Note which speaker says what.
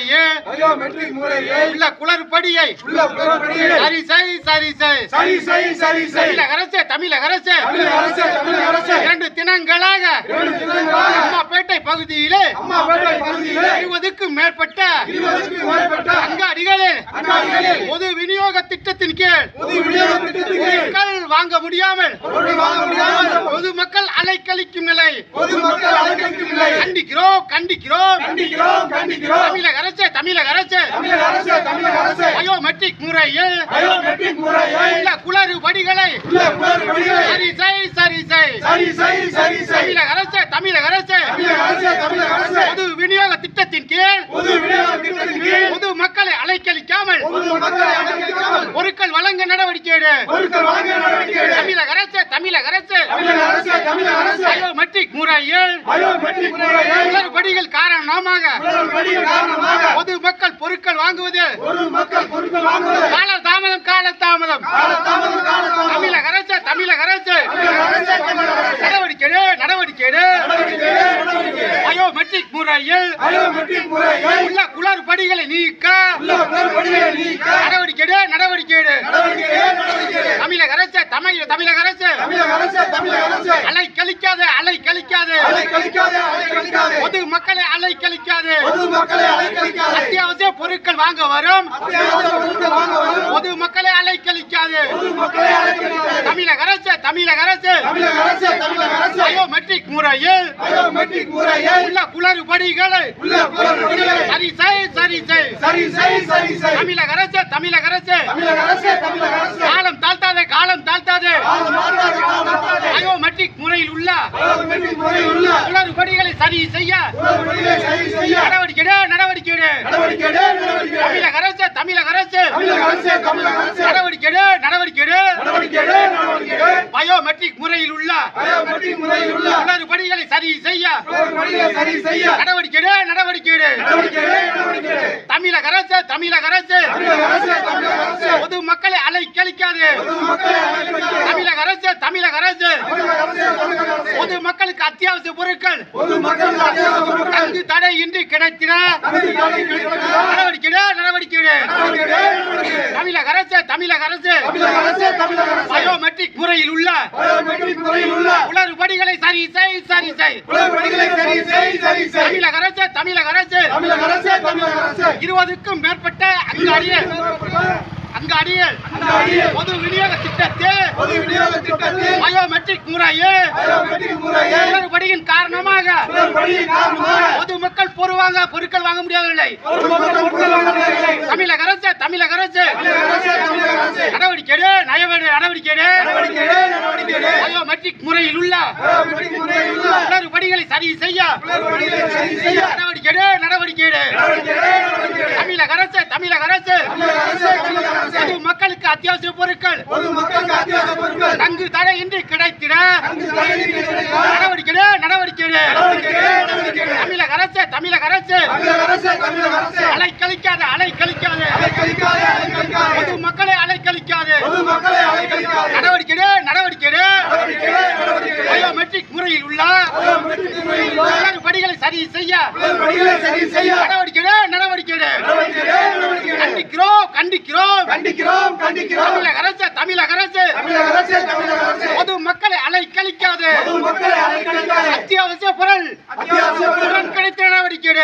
Speaker 1: முறையே
Speaker 2: பயோமெட்ரிக் முறையை.
Speaker 1: உள்ள குளறுபடியை.
Speaker 2: உள்ள குளறுபடியை.
Speaker 1: சரி செய் சரி செய்
Speaker 2: சரி செய் சரி செய்
Speaker 1: தமிழக அரசு தமிழக அரசு.
Speaker 2: தமிழக அரசு தமிழக அரசு.
Speaker 1: இரண்டு தினங்களாக
Speaker 2: இரண்டு தினங்களாக
Speaker 1: பகுதியிலே
Speaker 2: அம்மாபேட்டை பகுதியிலே
Speaker 1: இருபதுக்கும் மேற்பட்ட
Speaker 2: இருபதுக்கும் மேற்பட்ட
Speaker 1: அங்காடிகளில்
Speaker 2: அங்காடிகளில்
Speaker 1: பொது விநியோக திட்டத்தின் கீழ்
Speaker 2: பொது விநியோக திட்டத்தின் கீழ்
Speaker 1: பொருட்கள் வாங்க முடியாமல் பொதுமக்கள் அலைக்கழிக்கும் நிலை.
Speaker 2: பொதுமக்கள் அழைக்கும் இல்லை
Speaker 1: கண்டிக்கிறோம் கண்டிக்கிறோம்.
Speaker 2: கண்டிக்கிறோம் கண்டிக்கிறோம்.
Speaker 1: தமிழக தமிழக அரசு.
Speaker 2: தமிழக அரசு தமிழக அரசு.
Speaker 1: பயோமெட்ரிக் முறையில்
Speaker 2: பயோமெட்ரிக் முறையை
Speaker 1: உள்ள குளறுபடிகளை
Speaker 2: உள்ள குளறுபடிகளை
Speaker 1: சரி செய் சரி செய்
Speaker 2: சரி செய் சரி செய்
Speaker 1: தமிழக அரசு தமிழக அரசு.
Speaker 2: தமிழக அரசு தமிழக அரசு.
Speaker 1: பொது விநியோக திட்டத்தின் கீழ்
Speaker 2: பொது விநியோக திட்டத்தின் கீழ்
Speaker 1: பொது மக்களை அலைக்கழிக்காமல்
Speaker 2: பொது மக்களை அழைக்காமல்
Speaker 1: பொருட்கள் வழங்க நடவடிக்கை எடு.
Speaker 2: பொருட்கள் நடவடிக்கை எடு.
Speaker 1: தமிழக அரசு தமிழக அரசு.
Speaker 2: தமிழக அரசு தமிழக அரசு.
Speaker 1: பயோமெட்ரிக் முறையில்
Speaker 2: பயோமெட்ரிக் முறையை
Speaker 1: குளறுபடிகள் காரணமாக
Speaker 2: காரணமாக
Speaker 1: பொதுமக்கள் பொருட்கள் வாங்குவதில்
Speaker 2: ஒரு மக்கள் பொருட்கள் வாங்குவது?
Speaker 1: கால தாமதம் கால தாமதம். தமிழக அரசு தமிழக அரசு. நடவடிக்கை நடவடிக்கை எடு. பயோமெட்ரிக் முறையில் உள்ள குளறுபடிகளை நீக்க
Speaker 2: உள்ள குளறுபடியை நீக்க
Speaker 1: நடவடிக்கை எடு, நடவடிக்கை எடு.
Speaker 2: நடவடிக்கை எடு, நடவடிக்கை எடு.
Speaker 1: தமிழக அரசு தமிழ் தமிழக அரசு
Speaker 2: தமிழக அரசு தமிழக அரசு
Speaker 1: அலை கழிக்காது அலை கழிக்காது
Speaker 2: அலை கழிக்காதே அலை கழிக்காதே
Speaker 1: பொது மக்களை அலை கழிக்காது
Speaker 2: பொது மக்களை அலை கழிக்காதே
Speaker 1: அத்தியாவசிய பொருட்கள் வாங்க வரும். பொது மக்களை
Speaker 2: அலைக்கழிக்காது.
Speaker 1: தமிழக அரசு தமிழக அரசு.
Speaker 2: தமிழக அரசு
Speaker 1: பயோமெட்ரிக் முறையில் உள்ள குளறுபடிகளை சரி செய் சரி செய். தமிழக அரசு தமிழக அரசு. காலம் தாழ்த்தாத காலம் தாழ்த்த
Speaker 2: காலம் மாறாது, காலம் மாறாது.
Speaker 1: பயோமெட்ரிக் முறையில் உள்ள
Speaker 2: பயோமெட்ரிக் முறையில் உள்ள
Speaker 1: குளறுபடிகளை சரி செய்ய. நடவடிக்கை நடவடிக்கை. தமிழக அரசு தமிழக அரசு. நடவடிக்கை நடவடிக்கை. பயோமெட்ரிக் முறையில் உள்ள.
Speaker 2: பயோமெட்ரிக் முறையில் உள்ள.
Speaker 1: குளறுபடிகளை சரி செய்ய.
Speaker 2: குளறுபடிகளை சரி செய்ய.
Speaker 1: நடவடிக்கை நடவடிக்கை எடு. தமிழக அரசு தமிழக அரசு பொது மக்களை அலை கழிக்காது. தமிழக அரசு தமிழக அரசு பொது மக்களுக்கு அத்தியாவசிய பொருட்கள். தங்கு தடை இன்றி கிடைத்திட? நடவடிக்கை நடவடிக்கை. தமிழக அரசு தமிழக அரசு பயோமெட்ரிக் முறையில் உள்ள குளறுபடிகளை சரி செய் சரி செய்.
Speaker 2: குளறுபடிகளை சரி செய் சரி செய்.
Speaker 1: தமிழக அரசு தமிழக அரசு.
Speaker 2: தமிழக அரசு தமிழக அரசு.
Speaker 1: இருபதுக்கும் மேற்பட்ட அங்காடிகள். அங்காடிகள். பொது விநியோக திட்டத்தில்
Speaker 2: பொது விநியோக திட்டத்தில்
Speaker 1: பயோமெட்ரிக் முறையில்
Speaker 2: பயோமெட்ரிக்
Speaker 1: குளறுபடியின் காரணமாக
Speaker 2: குளறுபடியின் காரணமாக
Speaker 1: பொதுமக்கள் பொருட்கள் வாங்க முடியாதவில்லை
Speaker 2: பொதுமக்கள் பொருட்கள் வாங்க முடியவில்லை.
Speaker 1: தமிழக அரசு தமிழக அரசு
Speaker 2: தமிழக அரசு தமிழக அரசு
Speaker 1: நடவடிக்கை எடு, நயவெடு, நடவடிக்கை எடு. பயோமெட்ரிக் முறையில் உள்ள. குளறுபடிகளை சரி செய்ய. நடவடிக்கை எடு, நடவடிக்கை எடு. தமிழக அரசு தமிழக அரசு. பொது மக்களுக்கு அத்தியாவசிய பொருட்கள். தங்கு தடையின்றி கிடைத்திட.
Speaker 2: குறையில் உள்ள படிகளை
Speaker 1: சரி செய்ய நடவடிக்கை
Speaker 2: நடவடிக்கை கண்டிக்கிறோம் கண்டிக்கிறோம்.
Speaker 1: கண்டிக்கிறோம் கண்டிக்கிறோம் தமிழக அரசு
Speaker 2: தமிழக அரசு.
Speaker 1: பொது மக்களை
Speaker 2: அலைக்கழிக்காது.
Speaker 1: அத்தியாவசிய பொருள். கிடைத்த
Speaker 2: நடவடிக்கை